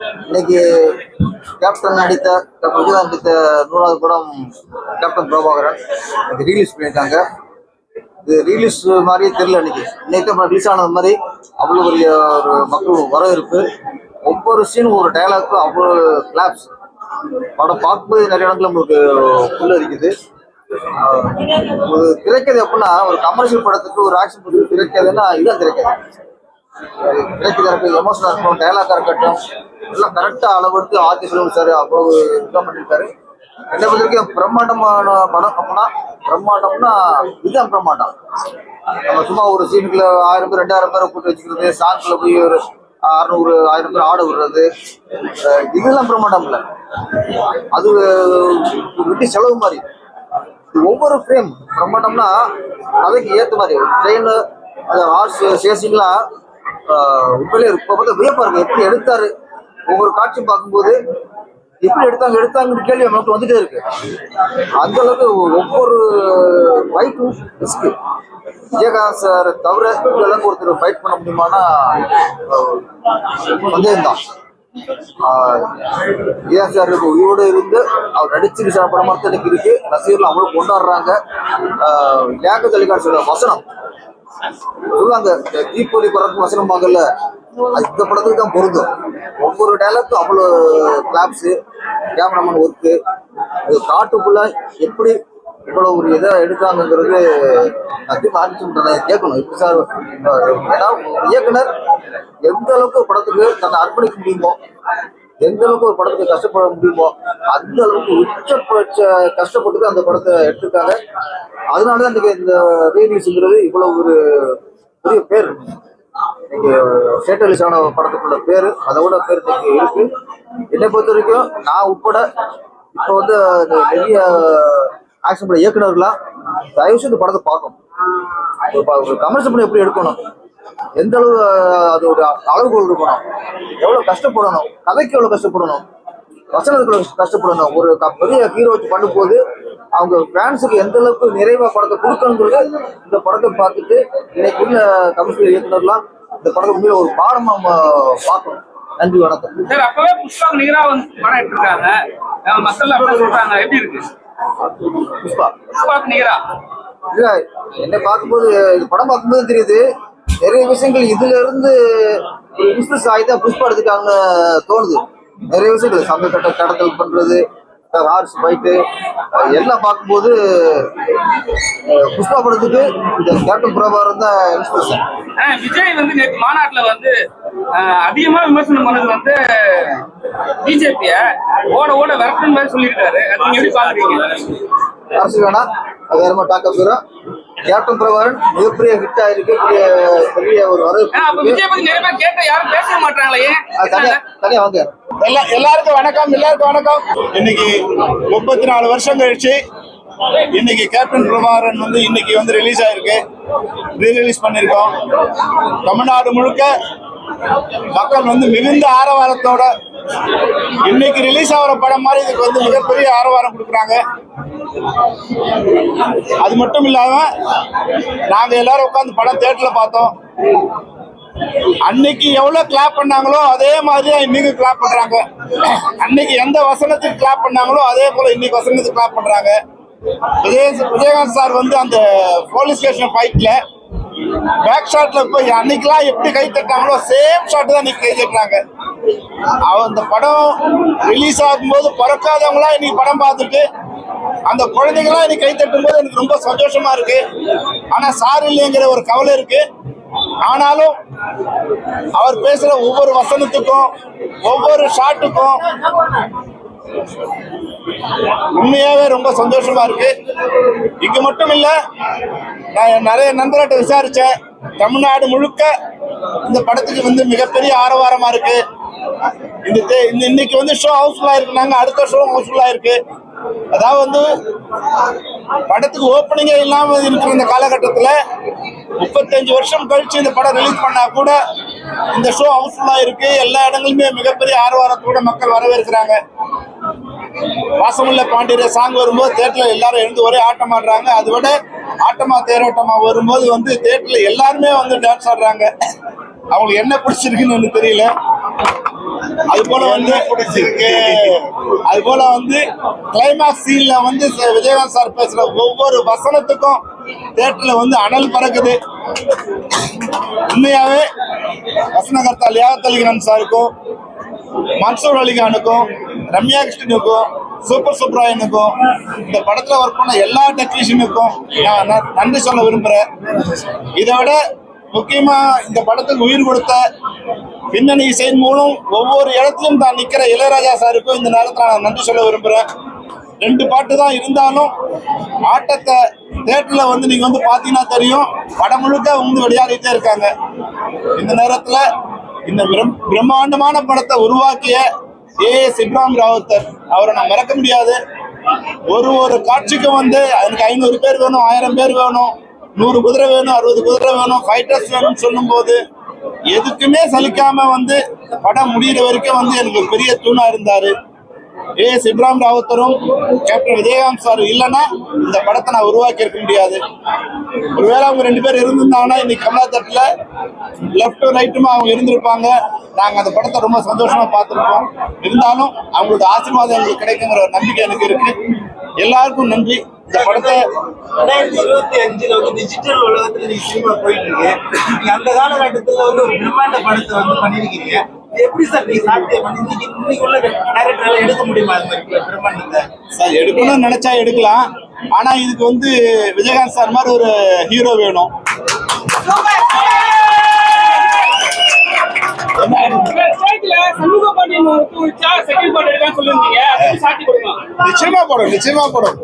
இன்னைக்கு கேப்டன் நடித்த விஜயகாந்த் நடித்த நூறாவது படம் கேப்டன் பிரபாகரன். இது ரிலீஸ் பண்ணியிருக்காங்க. இது ரிலீஸ் மாதிரியே தெரியல இன்னைக்கு. இன்னைக்கு தான் ரிலீஸ் ஆனது மாதிரி அவ்வளோ பெரிய ஒரு மக்கள் வரவேற்பு. ஒவ்வொரு சீனும் ஒரு டைலாக்கும் அவ்வளோ கிளாப்ஸ் படம் பார்க்கும்போது நிறைய இடத்துல நம்மளுக்கு உள்ள இருக்குது ஒரு திரைக்கதை எப்படின்னா ஒரு கமர்ஷியல் படத்துக்கு ஒரு ஆக்ஷன் படத்துக்கு திரைக்கதைன்னா இதுதான் திரைக்கதை. திரைக்கதை இருக்கு எமோஷனாக இருக்கட்டும் டைலாக்காக இருக்கட்டும் எல்லாம் கரெக்டாக அளவெடுத்து ஆர்த்தி செல்வம் சார் அவ்வளவு இதாக பண்ணியிருக்காரு என்ன பொறுத்தவரைக்கும் பிரம்மாண்டமான படம் அப்படின்னா பிரம்மாண்டம்னா இதுதான் பிரம்மாண்டம். நம்ம சும்மா ஒரு சீனுக்குள்ள ஆயிரம் பேர் ரெண்டாயிரம் பேரை கூட்டு வச்சுக்கிறது சாங்ஸ்ல போய் ஒரு அறுநூறு ஆயிரம் பேர் ஆட விடுறது. இதெல்லாம் பிரம்மாண்டம் இல்லை. அது விட்டு வெட்டி செலவு மாதிரி. ஒவ்வொரு ஃப்ரேம் பிரம்மாண்டம்னா கதைக்கு ஏற்ற மாதிரி. ட்ரெயின் அந்த ஹார்ஸ் சேசிங்லாம் உண்மையிலே இப்போ பார்த்தா வியப்பாக இருக்கு எப்படி எடுத்தாரு? ஒவ்வொரு காட்சியும் பார்க்கும்போது எப்படி எடுத்தாங்க எடுத்தாங்கன்னு கேள்வி நமக்கு வந்துட்டே இருக்கு. அந்த அளவுக்கு ஒவ்வொரு ஃபைட்டும் ரிஸ்க் விஜயகாந்த் சார் தவிர இந்த அளவுக்கு ஒருத்தர் ஃபைட் பண்ண முடியுமானா சந்தேகம்தான். விஜயகாந்த் சார் இப்போ உயிரோடு இருந்து அவர் நடிச்சு விசாரணை படம் எனக்கு இருக்கு. ரசிகர்கள் அவ்வளவு கொண்டாடுறாங்க. லேக்க தொலைக்காட்சியோட வசனம். சொல்லுவாங்க இந்த தீப்பொறி பறக்கும் வசனம் பார்க்கல. இந்த படத்துக்கு தான் பொருந்தும். ஒவ்வொரு டைலாக்கும் அவ்வளோ கிளாப்ஸு கேமராமேன் ஒர்க்கு அது காட்டுக்குள்ள எப்படி இவ்வளோ ஒரு இதை எடுக்காங்கிறது அதிகமாக ஆரம்பிச்சு கேட்கணும். எப்படி சார் ஏன்னா இயக்குனர் எந்த அளவுக்கு படத்துக்கு தன்னை அர்ப்பணிக்க முடியுமோ எந்த அளவுக்கு ஒரு படத்துக்கு கஷ்டப்பட முடியுமோ அந்த அளவுக்கு உச்சபட்ச கஷ்டப்பட்டு அந்த படத்தை எடுத்திருக்காங்க. அதனால தான் இந்த ரீலீஸுங்கிறது இவ்வளோ ஒரு பெரிய பேர். இன்னைக்கு ஸ்டேட் ரிலீஸ் ஆன படத்துக்குள்ள பேர் அதோட பேர் இன்னைக்கு இருக்கு. என்னை பொறுத்த வரைக்கும் நான் உட்பட இப்போ வந்து இந்த நிறைய ஆக்ஷன் பட தயவு செய்து இந்த படத்தை பார்க்கணும். ஒரு கமர்ஷியல் பண்ணி எப்படி எடுக்கணும்? எந்த அளவு அதோட அளவுகோல் இருக்கணும்? எவ்வளவு கஷ்டப்படணும்? கதைக்கு எவ்வளவு கஷ்டப்படணும்? வசனத்துக்கு கஷ்டப்படணும்? ஒரு பெரிய ஹீரோ வச்சு பண்ணும்போது அவங்க ஃபேன்ஸுக்கு எந்த அளவுக்கு நிறைவா படத்தை கொடுக்கணுங்கிறது இந்த படத்தை பார்த்துட்டு இன்னைக்குள்ள கமர்ஷியல் இயக்குனர்லாம் இந்த படத்தை உண்மையில ஒரு பாடமா நம்ம பார்க்கணும். நன்றி வணக்கம். சார் அப்பவே புஷ்பாக்கு நிகரா வந்து படம் எடுத்திருக்காங்க. மக்கள் அப்படி சொல்றாங்க. எப்படி இருக்கு? புஷ்பா. புஷ்பாக்கு நிகரா? இல்ல என்னை பார்க்கும்போது படம் பார்க்கும்போது தெரியுது. நிறைய விஷயங்கள் இதுல இருந்து பிசினஸ் ஆகிதான் புஷ்பா எடுத்துக்காங்கன்னு தோணுது. நிறைய விஷயங்கள் சந்தை கட்ட கடத்தல் பண்றது ஹார்ஸ் ஃபைட்டு எல்லாம் பார்க்கும்போது புஷ்பா படத்துக்கு இந்த கேப்டன் பிரபாகரன் தான் இன்ஸ்பிரேஷன் விஜய் வந்து நேற்று மாநாட்டுல வந்து அஹ், அதிகமா விமர்சனம் பண்ணது வந்து பிஜேபிய? ஓட ஓட விரட்டணும் மாதிரி சொல்லியிருக்காரு. அது நீங்க எப்படி பாக்குறீங்க அரசு வேணா அது வேறமா டாக்கப் வரும் கேப்டன் பிரபாகரன் மிகப்பெரிய ஹிட் ஆயிருக்கு. பெரிய பெரிய ஒரு வரவேற்பு விஜய் பத்தி நிறைய பேர் கேட்ட யாரும் பேச மாட்டாங்களே. தனியா தனியா வாங்க. எல்லா எல்லாருக்கும் வணக்கம் எல்லாருக்கும் வணக்கம். இன்னைக்கு முப்பத்தி நாலு வருஷம் கழிச்சு இன்னைக்கு கேப்டன் பிரபாகரன் வந்து இன்னைக்கு வந்து ரிலீஸ் ஆயிருக்கு. ரீ ரிலீஸ் பண்ணியிருக்கோம். தமிழ்நாடு முழுக்க மக்கள் வந்து மிகுந்த ஆரவாரத்தோட இன்னைக்கு ரிலீஸ் ஆகிற படம் மாதிரி இதுக்கு வந்து மிகப்பெரிய ஆரவாரம் கொடுக்குறாங்க. அது மட்டும் இல்லாம நாங்க எல்லாரும் உட்காந்து படம் தேட்டர்ல பார்த்தோம். அன்னைக்கு எவ்வளவு கிளாப் பண்ணாங்களோ அதே மாதிரி இன்னைக்கு கிளாப் பண்றாங்க. அன்னைக்கு எந்த வசனத்துக்கு கிளாப் பண்ணாங்களோ அதே போல இன்னைக்கு வசனத்துக்கு கிளாப் பண்றாங்க. விஜய விஜயகாந்த் சார் வந்து அந்த போலீஸ் ஸ்டேஷன் ஃபைட்ல பேக் ஷாட்ல போய் அன்னைக்கெல்லாம் எப்படி கை தட்டாங்களோ சேம் ஷாட் தான் இன்னைக்கு கை தட்டுறாங்க. அந்த படம் ரிலீஸ் ஆகும்போது பிறக்காதவங்களாம் இன்னைக்கு படம் பார்த்துட்டு அந்த குழந்தைங்களாம் இன்னைக்கு கை தட்டும் போது எனக்கு ரொம்ப சந்தோஷமா இருக்கு. ஆனா சார் இல்லைங்கிற ஒரு கவலை இருக்கு. ஆனாலும் அவர் பேசுற ஒவ்வொரு வசனத்துக்கும் ஒவ்வொரு ஷாட்டுக்கும் உண்மையாவே ரொம்ப சந்தோஷமா இருக்கு. இங்க மட்டும் இல்ல நான் நிறைய நண்பர்கிட்ட விசாரிச்சேன். தமிழ்நாடு முழுக்க இந்த படத்துக்கு வந்து மிகப்பெரிய ஆரவாரமா இருக்கு. இந்த இன்னைக்கு வந்து ஷோ ஹவுஸ்ஃபுல்லா இருக்குனாங்க அடுத்த ஷோ ஹவுஸ்ஃபுல்லா இருக்கு. அதாவது வந்து படத்துக்கு ஓப்பனிங்கே இல்லாமல் இருக்கிற இந்த காலகட்டத்துல முப்பத்தஞ்சு வருஷம் கழிச்சு இந்த படம் ரிலீஸ் பண்ணா கூட இந்த ஷோ ஹவுஸ்ஃபுல்லாக இருக்கு எல்லா இடங்களுமே மிகப்பெரிய ஆர்வாரத்தோட மக்கள் வரவேற்கிறாங்க. வாசமுள்ள பாண்டியர சாங் வரும்போது தேட்டரில் எல்லாரும் எழுந்து ஒரே ஆட்டம் ஆடுறாங்க. அதை விட ஆட்டமா தேரோட்டமா வரும்போது வந்து தேட்டரில் எல்லாருமே வந்து டான்ஸ் ஆடுறாங்க. அவங்களுக்கு என்ன பிடிச்சிருக்குன்னு எனக்கு தெரியல. அது போல வந்து அது போல வந்து கிளைமேக்ஸ் சீன்ல வந்து விஜயகாந்த் சார் பேசுற ஒவ்வொரு வசனத்துக்கும் தேட்டர்ல வந்து அனல் பறக்குது. உண்மையாவே வசனகர்த்தா லியாகத் அலிகான் சாருக்கும் மன்சூர் அலிகானுக்கும் ரம்யா கிருஷ்ணனுக்கும் சூப்பர் சுப்ராயனுக்கும் இந்த படத்துல ஒர்க் பண்ண எல்லா டெக்னீஷியனுக்கும் நான் நன்றி சொல்ல விரும்புறேன். இதை விட முக்கியமா இந்த படத்துக்கு உயிர் கொடுத்த பின்னணி இசையின் மூலம் ஒவ்வொரு இடத்திலும் தான் நிக்கிற இளையராஜா சாருக்கும் இந்த நேரத்தில் நான் நன்றி சொல்ல விரும்புறேன். ரெண்டு பாட்டு தான் இருந்தாலும் ஆட்டத்தை தேட்டர்ல வந்து நீங்க வந்து பாத்தீங்கன்னா தெரியும். படம் முழுக்க வந்து விளையாடிட்டே இருக்காங்க. இந்த நேரத்துல இந்த பிரம்- பிரம்மாண்டமான படத்தை உருவாக்கிய ஏ. எஸ் ராவத்தர். அவரை நான் மறக்க முடியாது. ஒரு ஒரு காட்சிக்கும் வந்து அதுக்கு ஐநூறு பேர் வேணும் ஆயிரம் பேர் வேணும். நூறு குதிரை வேணும் அறுபது குதிரை வேணும் ஃபைட்டர்ஸ் வேணும்னு சொல்லும்போது எதுக்குமே சலிக்காம வந்து படம் முடிகிற வரைக்கும் வந்து எனக்கு ஒரு பெரிய தூணா இருந்தாரு. ஏ. எஸ் இப்ராஹிம் ராவத்தரும் கேப்டன் விஜயகாந்த் சார் இல்லைன்னா இந்த படத்தை நான் உருவாக்கி இருக்க முடியாது. ஒருவேளை அவங்க ரெண்டு பேர் இருந்திருந்தாங்கன்னா இன்னைக்கு கமலா தட்டில் லெஃப்ட்டும் ரைட்டுமா அவங்க இருந்திருப்பாங்க. நாங்கள் அந்த படத்தை ரொம்ப சந்தோஷமா பார்த்துருக்கோம் இருந்தாலும் அவங்களோட ஆசீர்வாதம் எங்களுக்கு கிடைக்குங்கிற ஒரு நம்பிக்கை எனக்கு இருக்கு. எல்லாருக்கும் நன்றி. இந்த படத்தை ரெண்டாயிரத்தி இருபத்தி அஞ்சுல வந்து டிஜிட்டல் உலகத்துல நீங்க சினிமா போயிட்டு இருக்கு நீங்க அந்த காலகட்டத்துல வந்து ஒரு பிரம்மாண்ட படத்தை வந்து பண்ணிருக்கீங்க. இது எப்படி சார் நீங்க சாத்தியம் பண்ணி இன்னைக்கு இன்னைக்கு உள்ள டேரக்டரால எடுக்க முடியுமா அது மாதிரி பிரம்மாண்டத்தை? சார் எடுக்கணும்னு நினைச்சா எடுக்கலாம். ஆனா இதுக்கு வந்து விஜயகாந்த் சார் மாதிரி ஒரு ஹீரோ வேணும். நிச்சயமா படம் நிச்சயமா படம்.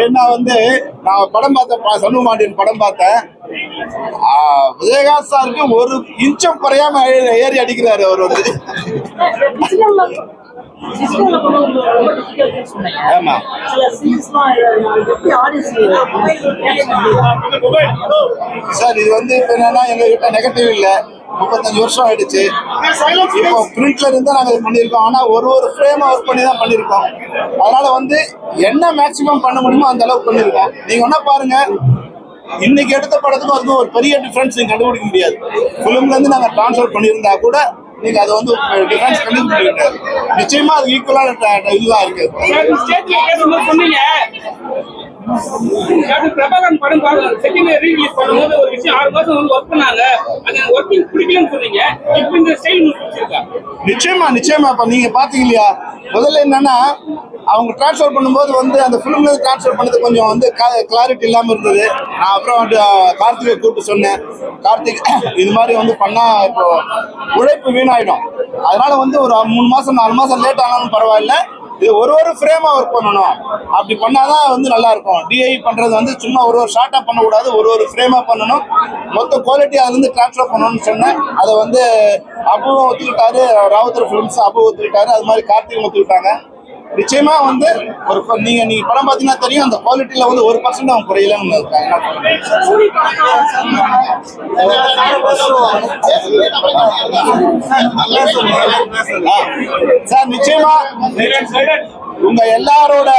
ஏன்னா வந்து நான் படம் பார்த்தேன் பா- சண்முக மாண்டியன் படம் பார்த்தேன். விஜயகாந்த் சாருக்கு ஒரு இன்ச்சம் குறையாம ஏறி- ஏறி அடிக்கிறாரு அவர் வந்து. ஆமா. சார் இது வந்து இப்ப என்னன்னா எங்க நெகட்டிவ் இல்ல. முப்பத்தஞ்சு வருஷம் ஆயிடுச்சு. இப்போ பிரிண்ட்ல இருந்து நாங்க இது பண்ணியிருக்கோம். ஆனா ஒரு ஒரு ஃப்ரேமா ஒர்க் பண்ணி தான் பண்ணியிருக்கோம். அதனால வந்து என்ன மேக்ஸிமம் பண்ண முடியுமோ அந்த அளவுக்கு பண்ணியிருக்கோம். நீங்க என்ன பாருங்க. இன்னைக்கு எடுத்த படத்துக்கும் அதுக்கும் ஒரு பெரிய டிஃபரன்ஸ் நீங்க கண்டுபிடிக்க முடியாது. ஃபிலிம்ல இருந்து நாங்க ட்ரான்ஸ்ஃபர் பண்ணியிருந்தா கூட நீங்க அதை வந்து டிஃபரன்ஸ் கண்டுபிடிக்க முடியாது நிச்சயமா அது ஈக்குவலான இதுதான் இருக்கு. சொன்னீங்க பிரபாகரன் படம் செகண்ட் ரீலீஸ் பண்ணும்போது ஒரு விஷயம் ஆறு மாசம் வந்து ஒர்க் பண்ணாங்க. அந்த ஒர்க்கிங் பிடிக்கலன்னு சொன்னீங்க. இப்போ இந்த ஸ்டைல் நிச்சயமா நிச்சயமா இப்ப நீங்க பாத்தீங்க இல்லையா? முதல்ல என்னன்னா அவங்க டிரான்ஸ்ஃபர் பண்ணும்போது வந்து அந்த ஃபிலிம்ல டிரான்ஸ்ஃபர் பண்ணது கொஞ்சம் வந்து கிளாரிட்டி இல்லாமல் இருந்தது. நான் அப்புறம் வந்து கார்த்திகை கூப்பிட்டு சொன்னேன். கார்த்திக் இது மாதிரி வந்து பண்ணால் இப்போ உழைப்பு வீணாயிடும். அதனால வந்து ஒரு மூணு மாசம் நாலு மாசம் லேட் ஆனாலும் பரவாயில்ல. இது ஒரு ஒரு ஃப்ரேமா ஒர்க் பண்ணணும். அப்படி பண்ணாதான் வந்து நல்லா இருக்கும். டிஐ பண்றது வந்து சும்மா ஒரு ஒரு ஷார்ட்டா பண்ணக்கூடாது. ஒரு ஒரு ஃப்ரேமா பண்ணணும். மொத்த குவாலிட்டி அதுல இருந்து டிரான்ஸ்ஃபர் பண்ணணும்னு சொன்னேன். அதை வந்து அபுவும் ஒத்துக்கிட்டாரு. ராவுத்தர் ஃபிலிம்ஸ் அபு ஒத்துக்கிட்டாரு. அது மாதிரி கார்த்திகை ஒத்துக்கிட்டாங்க. நிச்சயமா வந்து ஒரு ப- நீங்க நீங்க படம் பார்த்தீங்கன்னா தெரியும் அந்த குவாலிட்டியில வந்து ஒரு பர்சன்ட் அவங்க குறையலன்னு இருக்காங்க சார் நிச்சயமா உங்க எல்லாரோட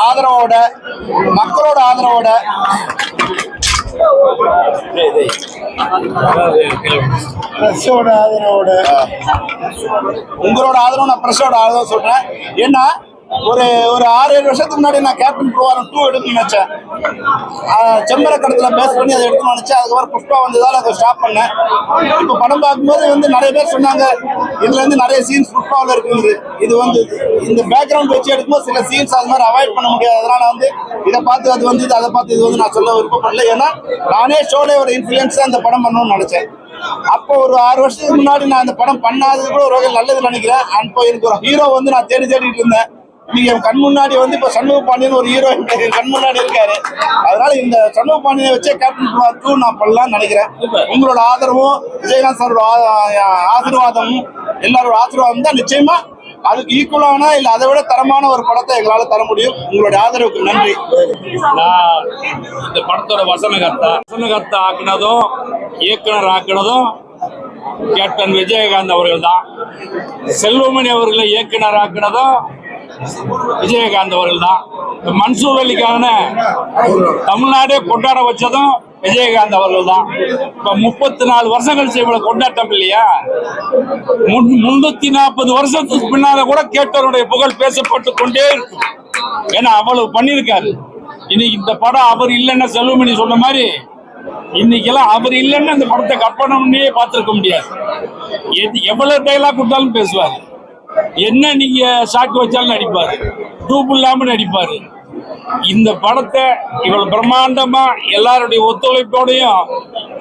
ஆதரவோட மக்களோட ஆதரவோட பிரஸோட ஆதரவோட. உங்களோட ஆதரவு நான் பிரஸோட ஆதரவு சொல்றேன். ஏன்னா ஒரு ஒரு ஆறு ஏழு வருஷத்துக்கு முன்னாடி நான் கேப்டன் ப்ரோவாரம் டூ எடுக்கணும்னு நினைச்சேன். ஆஹ் செம்பர கடத்துல பேஸ் பண்ணி அதை எடுக்கணும்னு நினைச்சேன். அதுக்கப்புறம் புஷ்பா வந்ததால் அதை ஸ்டாப் பண்ணேன். இப்போ படம் பார்க்கும்போது வந்து நிறைய பேர் சொன்னாங்க இதுல இருந்து நிறைய சீன்ஸ் புஷ்பாவில் இருக்குது இது வந்து இந்த பேக்ரவுண்ட் வச்சு எடுக்கும்போது சில சீன்ஸ் அது மாதிரி அவாய்ட் பண்ண முடியாது. அதனால வந்து இதை பார்த்து அது வந்து இது அதை பார்த்து இது வந்து நான் சொல்ல விருப்பப்படல. ஏன்னா நானே ஷோலே ஒரு இன்ஃபுளுன்ஸாக அந்த படம் பண்ணணும்னு நினைச்சேன். அப்போ ஒரு ஆறு வருஷத்துக்கு முன்னாடி நான் அந்த படம் பண்ணாதது கூட ஒரு வகையில் நல்லது நினைக்கிறேன். அப்போ எனக்கு ஒரு ஹீரோ வந்து நான் தேடி தேடிட்டு இருந்தேன். நீங்க கண் முன்னாடி வந்து இப்ப சண்முக பாண்டியன் ஒரு ஹீரோ என் கண் முன்னாடி இருக்காரு. அதனால இந்த சண்முக பாண்டியனை வச்சே கேப்டன் டூ நான் பண்ணலாம்னு நினைக்கிறேன். உங்களோட ஆதரவும் விஜயகாந்த் சாரோட ஆசீர்வாதமும் எல்லாரோட ஆசீர்வாதம் தான் நிச்சயமா அதுக்கு ஈக்குவலான இல்ல அதை விட தரமான ஒரு படத்தை எங்களால தர முடியும். உங்களுடைய ஆதரவுக்கு நன்றி. இந்த படத்தோட வசனகர்த்தா வசனகர்த்தா ஆக்குனதும் இயக்குனர் ஆக்குனதும் கேப்டன் விஜயகாந்த் அவர்கள் தான் செல்வமணி அவர்களை இயக்குனர் ஆக்குனதும் விஜயகாந்த் அவர்கள் தான் மன்சூர் அலிக்கான தமிழ்நாடே கொண்டாட வச்சதும் விஜயகாந்த் அவர்கள் தான் இப்ப முப்பத்தி நாலு வருஷம் கழிச்சு இவ்வளவு கொண்டாட்டம் இல்லையா? முன்- முன்னூத்தி நாற்பது வருஷத்துக்கு பின்னால கூட கேட்டவருடைய புகழ் பேசப்பட்டு கொண்டே இருக்கும். ஏன்னா அவ்வளவு பண்ணியிருக்காரு. இன்னைக்கு இந்த படம் அவர் இல்லைன்னா செல்வமணி சொன்ன மாதிரி இன்னைக்கெல்லாம் அவர் இல்லைன்னா இந்த படத்தை கற்பனை பண்ணியே முடியாது. எவ்வளவு டைலாக் கொடுத்தாலும் பேசுவார். என்ன நீங்க ஷாக் வச்சாலும் நடிப்பாரு. டூப் இல்லாம நடிப்பாரு. இந்த படத்தை இவ்வளவு பிரம்மாண்டமா எல்லாருடைய ஒத்துழைப்போடையும்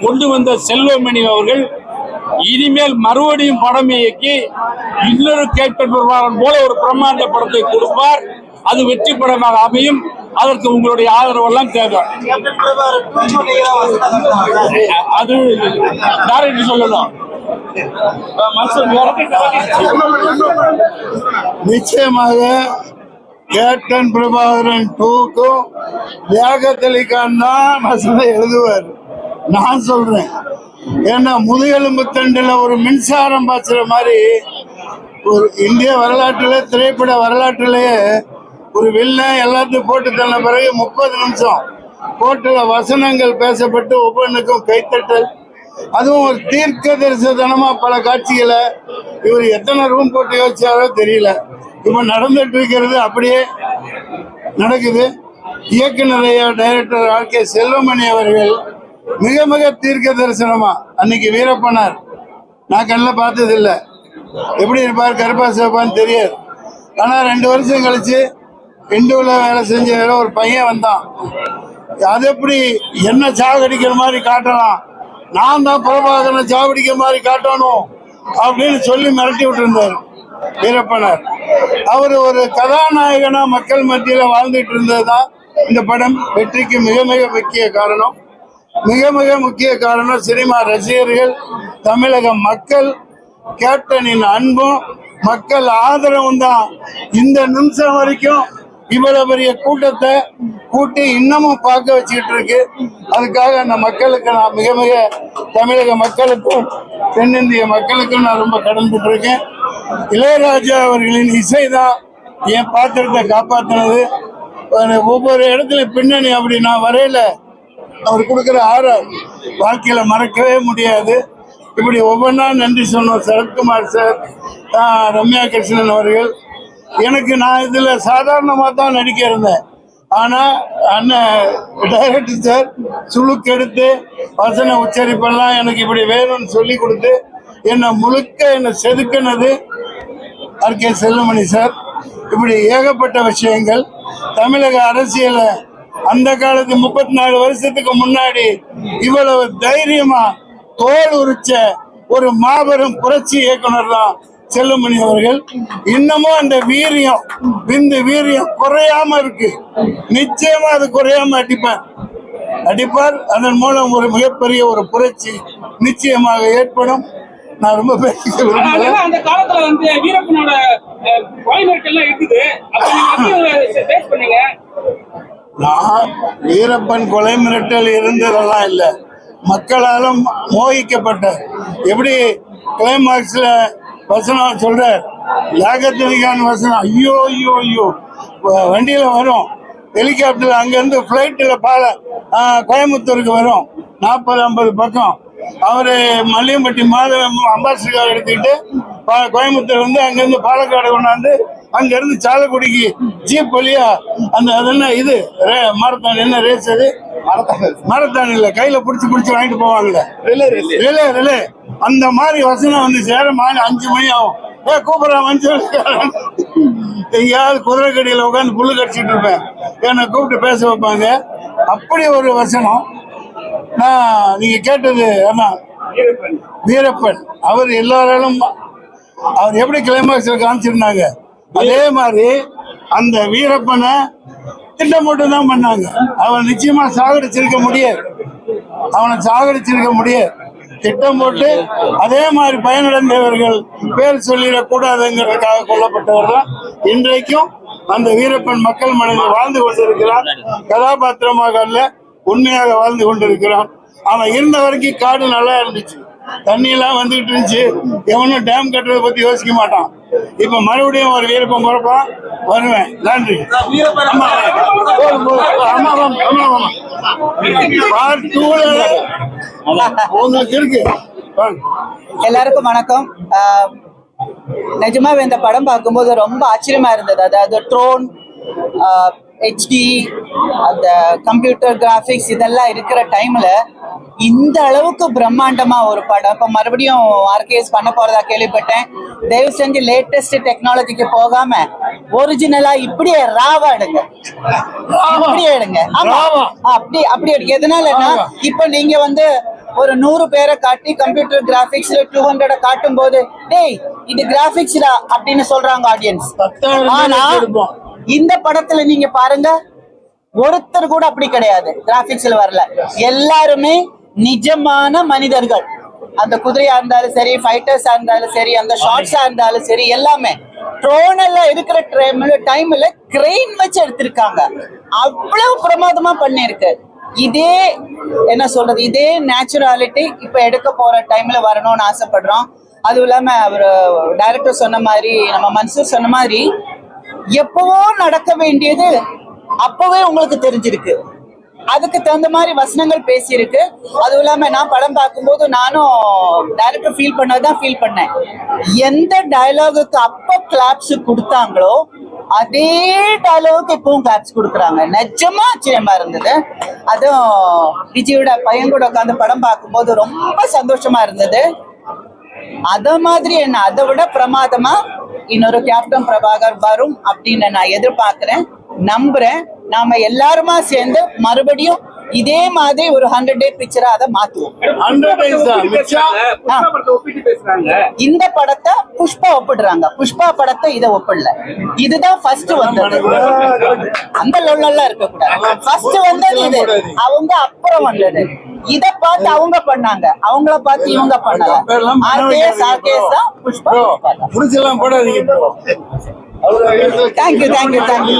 கொண்டு வந்த செல்வமணி அவர்கள் இனிமேல் மறுபடியும் படம் இயக்கி இன்னொரு கேப்டன் போல ஒரு பிரம்மாண்ட படத்தை கொடுப்பார். அது வெற்றி படமாக அமையும். அதற்கு உங்களுடைய ஆதரவெல்லாம் தேவை. அது டைரக்டர் சொல்லலாம் நிச்சயமாக கேப்டன் பிரபாகரன் டூக்கும் தியாகத் அலிகான் தான் வசனம் எழுதுவார். நான் சொல்றேன். ஏன்னா முதுகெலும்பு தண்டில் ஒரு மின்சாரம் பாய்ச்சுற மாதிரி ஒரு இந்திய வரலாற்றில் திரைப்பட வரலாற்றிலேயே ஒரு வில்ல எல்லாத்தையும் போட்டு தள்ள பிறகு முப்பது நிமிஷம் போட்டுல வசனங்கள் பேசப்பட்டு ஒவ்வொன்றுக்கும் கைத்தட்டல். அதுவும் ஒரு தீர்க்க தரிசனமா பல காட்சிகளை இவர் எத்தனை ரூம் போட்டு யோசிச்சாரோ தெரியல. இப்ப நடந்துட்டு இருக்கிறது அப்படியே நடக்குது. இயக்குநரைய டைரக்டர் ஆர் கே செல்வமணி அவர்கள் மிக மிக தீர்க்க தரிசனமா அன்னைக்கு வீரப்பனார். நான் கண்ணில் பார்த்ததில்லை. எப்படி இருப்பார் கருப்பா சிவப்பான்னு தெரியாது. ஆனால் ரெண்டு வருஷம் கழிச்சு இந்துவில் வேலை செஞ்ச ஒரு பையன் வந்தான். அது எப்படி என்ன சாகடிக்கிற மாதிரி காட்டலாம்? நான் தான் பிரபாகரனை சாவடிக்கிற மாதிரி காட்டணும் அப்படின்னு சொல்லி மிரட்டி விட்டுருந்தார் வீரப்பனர். அவர் ஒரு கதாநாயகனா மக்கள் மத்தியில் வாழ்ந்துட்டு இருந்ததுதான் இந்த படம். வெற்றிக்கு மிக மிக முக்கிய காரணம். மிக மிக முக்கிய காரணம் சினிமா ரசிகர்கள் தமிழக மக்கள் கேப்டனின் அன்பும் மக்கள் ஆதரவும் தான். இந்த நிமிஷம் வரைக்கும் இவ்வளவு பெரிய கூட்டத்தை கூட்டி இன்னமும் பார்க்க வச்சுக்கிட்டு இருக்கு. அதுக்காக அந்த மக்களுக்கு நான் மிக மிக தமிழக மக்களுக்கும் தென்னிந்திய மக்களுக்கும் நான் ரொம்ப கடன்பட்டு இருக்கேன். இளையராஜா அவர்களின் இசை தான் என் பாத்திரத்தை காப்பாற்றினது ஒவ்வொரு இடத்துல பின்னணி அப்படி நான் வரையில. அவர் கொடுக்குற ஆற வாழ்க்கையில மறக்கவே முடியாது. இப்படி ஒவ்வொன்றா நன்றி சொன்னோம். சரத்குமார் சார் ரம்யா கிருஷ்ணன் அவர்கள். எனக்கு நான் இதுல சாதாரணமாக தான் நடிக்க இருந்தேன். ஆனா அண்ணன் டைரக்டர் சார் சுளுக்கெடுத்து வசன உச்சரிப்பெல்லாம் எனக்கு இப்படி வேணும்னு சொல்லி கொடுத்து என்னை முழுக்க என்னை செதுக்கினது ஆர்கே செல்லுமணி சார். இப்படி ஏகப்பட்ட விஷயங்கள். தமிழக அரசியல அந்த காலத்து முப்பத்தி நாலு வருஷத்துக்கு முன்னாடி இவ்வளவு தைரியமா தோல் உரிச்ச ஒரு மாபெரும் புரட்சி இயக்குனர் தான் செல்வமணி அவர்கள் இன்னமும் அந்த வீரியம் விந்து வீரியம் குறையாம இருக்கு. நிச்சயமா அது குறையாம அடிப்பார். அடிப்பார். அதன் மூலம் ஒரு மிகப்பெரிய ஒரு புரட்சி நிச்சயமாக ஏற்படும். நான் ரொம்ப அந்த காலத்துல வந்து வீரப்பனோட இருக்குது. நான் வீரப்பன் கொலை மிரட்டல் இருந்ததெல்லாம் இல்லை. மக்களாலும் மோகிக்கப்பட்ட எப்படி கிளைமாக்ஸ்ல வசனம் சொல்றார். யாகத்திரிகான் வசனம். ஐயோ ஐயோ ஐயோ. வண்டியில வரும். ஹெலிகாப்டர் அங்கேருந்து ஃப்ளைட்டில் பால கோயம்புத்தூருக்கு வரும். நாற்பது ஐம்பது பக்கம். அவரு மல்லியம்பட்டி மாதவ அம்பாசிடர் எடுத்துக்கிட்டு கோயம்புத்தூர் வந்து அங்கேருந்து பாலக்காடு கொண்டாந்து அங்கேருந்து சாலக்குடிக்கு ஜீப் வழியா அந்த அது என்ன இது? ரே- மாரத்தான் என்ன ரேஸ் அது? மாரத்தான் இல்ல. கையில புடிச்சு புடிச்சு வாங்கிட்டு போவாங்கல்ல. ரிலே ரிலே ரிலே அந்த மாதிரி வசனம் வந்து சேர மாலை அஞ்சு மணி ஆகும். ஏ கூப்பிடுறேன் மஞ்சள் எங்கேயாவது குதிரை கடியில் உட்காந்து புல்லு கடிச்சிட்டு இருப்பேன். என்னை கூப்பிட்டு பேச வைப்பாங்க. அப்படி ஒரு வசனம். நான் நீங்க கேட்டது அண்ணா வீரப்பன். அவர் எல்லாராலும் அவர் எப்படி கிளைமாக்ஸில் காமிச்சிருந்தாங்க? அதே மாதிரி அந்த வீரப்பனை திட்டம் மட்டும் தான் பண்ணாங்க. அவன் நிச்சயமா சாகடிச்சிருக்க முடியாது. அவனை சாகடிச்சிருக்க முடியாது. திட்டம் போட்டு அதே மாதிரி பயனடைந்தவர்கள் பேர் சொல்லிடக்கூடாதுங்கிறதுக்காக கொல்லப்பட்டவர் தான் இன்றைக்கும் அந்த வீரப்பன் மக்கள் மனதில் வாழ்ந்து கொண்டிருக்கிறார். கதாபாத்திரமாக அல்ல உண்மையாக வாழ்ந்து கொண்டிருக்கிறான் ஆனா இருந்த வரைக்கும் காடு நல்லா இருந்துச்சு. தண்ணி எல்லாம் வந்துகிட்டு இருந்துச்சு. எவனும் டேம் கட்டுறதை பத்தி யோசிக்க மாட்டான். இப்ப மறுபடியும் ஒரு வீரப்பம் பிறப்பான் வருவேன். நன்றி. உங்களுக்கு இருக்கு. எல்லாருக்கும் வணக்கம். ஆஹ் நிஜமாவே இந்த படம் பார்க்கும்போது ரொம்ப ஆச்சரியமா இருந்தது. அதாவது ட்ரோன் ஹெச்டி அந்த கம்ப்யூட்டர் கிராஃபிக்ஸ் இதெல்லாம் இருக்கிற டைம்ல இந்த அளவுக்கு பிரம்மாண்டமா ஒரு படம். இப்போ மறுபடியும் ஆர்கேஎஸ் பண்ண போறதா கேள்விப்பட்டேன். தயவு செஞ்சு லேட்டஸ்ட் டெக்னாலஜிக்கு போகாம ஒரிஜினலா இப்படியே ராவா எடுங்க. இப்படியே எடுங்க. ஆமா. அப்படி அப்படி எடுங்க. எதனாலன்னா இப்போ நீங்க வந்து ஒரு நூறு பேரை காட்டி கம்ப்யூட்டர் கிராபிக்ஸ்ல டூ ஹண்ட்ரட காட்டும் போது டேய் இது கிராபிக்ஸ்டா அப்படின்னு சொல்றாங்க ஆடியன்ஸ் ஆனா. இந்த படத்துல நீங்க பாருங்க ஒருத்தர் கூட அப்படி கிடையாது. கிராபிக்ஸ்ல வரல. எல்லாருமே நிஜமான மனிதர்கள். அந்த குதிரையா இருந்தாலும் சரி ஃபைட்டர்ஸா இருந்தாலும் சரி அந்த ஷார்ட்ஸா இருந்தாலும் சரி எல்லாமே. ட்ரோனல்ல இருக்கிற டைம்ல டைம்ல கிரெயின் வச்சு எடுத்திருக்காங்க. அவ்வளவு பிரமாதமா பண்ணிருக்கு இதே என்ன சொல்றது இதே நேச்சுராலிட்டி இப்ப எடுக்க போற டைம்ல வரணும்னு ஆசைப்படுறோம். அதுவும் இல்லாம அவர் டைரக்டர் சொன்ன மாதிரி நம்ம மன்சூர் சொன்ன மாதிரி எப்பவோ நடக்க வேண்டியது அப்பவே உங்களுக்கு தெரிஞ்சிருக்கு. அதுக்கு தகுந்த மாதிரி வசனங்கள் பேசியிருக்கு. அதுவும் இல்லாம நான் படம் பார்க்கும்போது நானும் டைரக்டர் ஃபீல் பண்ணதான் ஃபீல் பண்ணேன். எந்த டயலாகுக்கு அப்ப கிளாப்ஸ் கொடுத்தாங்களோ அதே டயலாகுக்கு இப்பவும் கிளாப்ஸ் கொடுக்குறாங்க. நிஜமா ஆச்சரியமா இருந்தது. அதுவும் விஜயோட பையன் கூட உட்காந்து படம் பார்க்கும்போது ரொம்ப சந்தோஷமா இருந்தது. அத மாதிரி என்ன? அதை விட பிரமாதமா இன்னொரு கேப்டன் பிரபாகர் வரும் அப்படின்னு நான் எதிர்பார்க்கிறேன். நம்புறேன். நாம எல்லாருமா சேர்ந்து மறுபடியும் இதே மாதிரி ஒரு ஹண்ட்ரட் டே பிக்சரா அதை மாத்துவோம். இந்த படத்தை புஷ்பா ஒப்பிடுறாங்க. புஷ்பா படத்தை இதை ஒப்பிடல. இதுதான் ஃபர்ஸ்ட் வந்தது. அந்த லொல்லாம் இருக்க கூடாது ஃபர்ஸ்ட் வந்தது இது. அவங்க அப்புறம் வந்தது. இத பார்த்து அவங்க பண்ணாங்க. அவங்கள பார்த்து இவங்க பண்ணல. ஆர்கேஎஸ் ஆர்கேஎஸ் தான் புஷ்பா புடிச்செல்லாம் போடாதீங்க. தேங்க்யூ தேங்க்யூ தேங்க்யூ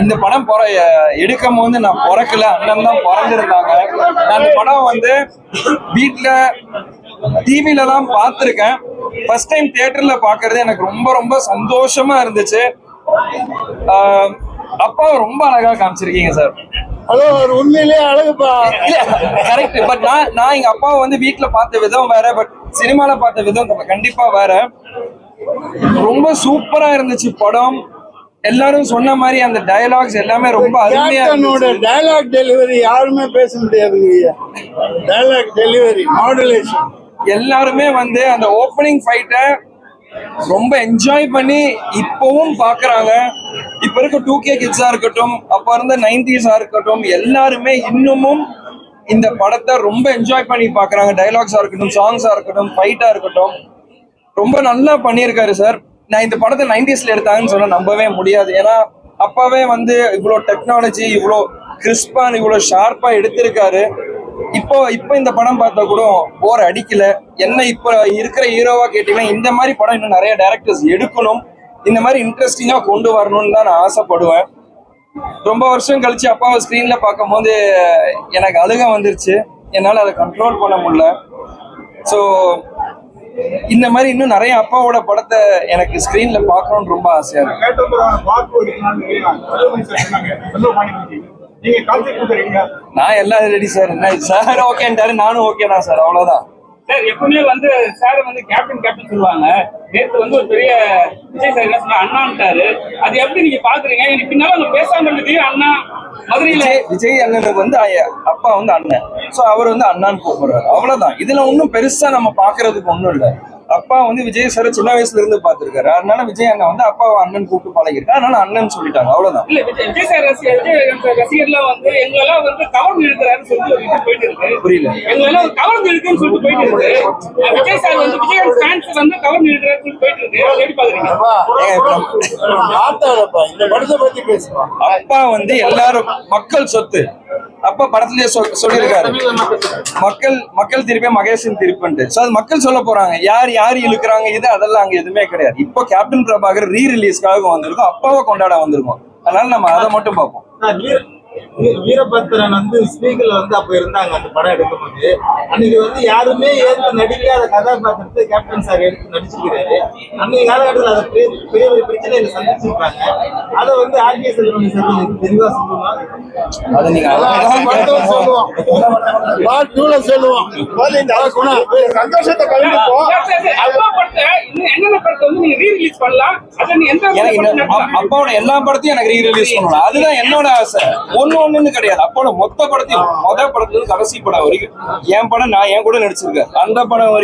இந்த படம் பொற எடுக்கும் போது நான் பிறக்கல அண்ணன் தான் பிறந்திருந்தாங்க. நான் இந்த படம் வந்து வீட்டில் டிவில தான் பார்த்துருக்கேன். ஃபர்ஸ்ட் டைம் தியேட்டர்ல பார்க்கறது எனக்கு ரொம்ப ரொம்ப சந்தோஷமா இருந்துச்சு. அப்பாவை ரொம்ப அழகா காமிச்சிருக்கீங்க சார். ஹலோ உண்மையிலேயே அழகுப்பா. இல்ல கரெக்ட் பட் நான் நான் எங்க அப்பாவை வந்து வீட்ல பார்த்த விதம் வேற பட் சினிமால பார்த்த விதம் கண்டிப்பா வேற. ரொம்ப சூப்பரா இருந்துச்சு படம். எல்லாரும் சொன்ன மாதிரி அந்த டயலாக்ஸ் எல்லாமே ரொம்ப அருமையா டயலாக் டெலிவரி யாருமே பேச முடியாதுங்க ஐயா. டயலாக் டெலிவரி மாடுலேஷன் எல்லாருமே வந்து அந்த ஓப்பனிங் ஃபைட்டை ரொம்ப என்ஜாய் பண்ணி இப்பவும் பாக்குறாங்க இப்ப இருக்க டூ கே கிட்ஸா இருக்கட்டும் அப்ப இருந்த நைன்டிஸா இருக்கட்டும் எல்லாருமே இன்னமும் இந்த படத்தை ரொம்ப என்ஜாய் பண்ணி பாக்குறாங்க டைலாக்ஸா இருக்கட்டும் சாங்ஸா இருக்கட்டும் ஃபைட்டா இருக்கட்டும். ரொம்ப நல்லா பண்ணியிருக்காரு சார் நான் இந்த படத்தை நைன்டிஸ்ல எடுத்தாங்கன்னு சொன்னா நம்பவே முடியாது. ஏன்னா அப்பவே வந்து இவ்வளோ டெக்னாலஜி இவ்வளோ கிறிஸ்பான் இவ்வளோ ஷார்ப்பா எடுத்திருக்காரு. இப்போ இப்போ இந்த படம் பார்த்தா கூட போர் அடிக்கல. என்ன இப்போ இருக்கிற ஹீரோவா கேட்டீங்கன்னா இந்த மாதிரி படம் இன்னும் நிறைய டேரக்டர்ஸ் எடுக்கணும். இந்த மாதிரி இன்ட்ரெஸ்டிங்கா கொண்டு வரணும்னு தான் நான் ஆசைப்படுவேன். ரொம்ப வருஷம் கழிச்சு அப்பாவை ஸ்க்ரீன்ல பார்க்கும்போது எனக்கு அழுக வந்துருச்சு. என்னால் அதை கண்ட்ரோல் பண்ண முடியல. ஸோ இந்த மாதிரி இன்னும் நிறைய அப்பாவோட படத்தை எனக்கு ஸ்க்ரீன்ல பார்க்கணும்னு ரொம்ப ஆசையா இருக்கு. நான் எல்லாம் ரெடி சார் என்ன சார் ஓகேன்ட்டாரு நானும் ஓகே தான் சார் அவ்வளவுதான். சார் எப்பவுமே வந்து சார் வந்து கேப்டன் கேப்டன் சொல்லுவாங்க. நேத்து வந்து ஒரு பெரிய விஜய் சார் என்ன சொன்னா அண்ணான்ட்டாரு அது எப்படி நீங்க பாக்குறீங்க? எனக்கு பின்னால அவங்க பேசாம இருந்தது அண்ணா மதுரையில விஜய் அண்ணனுக்கு வந்து அப்பா வந்து அண்ணன். சோ அவர் வந்து அண்ணான்னு கூப்பிடுறாரு. அவ்வளவுதான். இதுல ஒன்னும் பெருசா நம்ம பாக்குறதுக்கு ஒண்ணும் இல்ல. அப்பா வந்து விஜய் சார் சின்ன வயசுல இருந்து பாத்துருக்காரு அதனால விஜய் அண்ணன் வந்து அப்பாவை அண்ணன் கூப்பிட்டு பழகிருக்காரு அதனால அண்ணன் சொல்லிட்டாங்க. அவ்வளவுதான். இல்ல விஜய் சார் ரசிகர்லாம் வந்து எங்களெல்லாம் வந்து கவர்ந்து இழுக்கிறாருன்னு சொல்லிட்டு ஒரு இது போயிட்டு இருக்கு. புரியல. எங்களெல்லாம் கவர்ந்து இழுக்குன்னு சொல்லிட்டு போயிட்டு இருக்கு. விஜய் சார் வந்து விஜய் ஃபேன்ஸ் வந்து கவர்ந்து இழுக்கிறாருன்னு சொல்லிட்டு போயிட்டு இருக்கு. அதை எப்படி பாக்குறீங்க அப்பா வந்து எல்லாரும் மக்கள் சொத்து. அப்ப படத்துலயே சொல்லியிருக்காரு. மக்கள் மக்கள் திருப்பி மகேஷன் திருப்புன்ட்டு. அது மக்கள் சொல்ல போறாங்க. யார் யார் இழுக்கிறாங்க இது? அதெல்லாம் அங்க எதுவுமே கிடையாது. இப்போ கேப்டன் பிரபாகர் ரீ ரிலீஸ்க்காக வந்திருக்கோம். அப்பாவை கொண்டாட வந்திருக்கோம். அதனால நம்ம அதை மட்டும் பார்ப்போம். வீரபத்ரன் வந்து ஸ்பீக்கர்ல வந்து அப்ப இருந்தாங்க அந்த படம் எடுக்கும்போது. அன்னைக்கு வந்து யாருமே ஏற்று நடிக்காத கதாபாத்திரத்தை கேப்டன் சார் எடுத்து நடிச்சிருக்கிறாரு. அன்னைக்கு காலகட்டத்தில் அதை பெரிய பெரிய பெரிய பிரச்சனைகளை சந்திச்சிருக்காங்க அதை வந்து ஆர்கே செல்வன் சார் தெளிவா சொல்லுவோம் சந்தோஷத்தை பண்ணலாம்? அப்பாவோட எல்லா படத்தையும் எனக்கு ரீ ரிலீஸ் பண்ணணும். அதுதான் என்னோட ஆசை. ஒண்ணு ஒண்ணுன்னு கிடையாது. அப்போ மொத்த படத்தையும் மொத படத்துல கடைசி படம் வரைக்கும். என் படம் நான் என் கூட நடிச்சிருக்கேன் அந்த படம் வரைக்கும்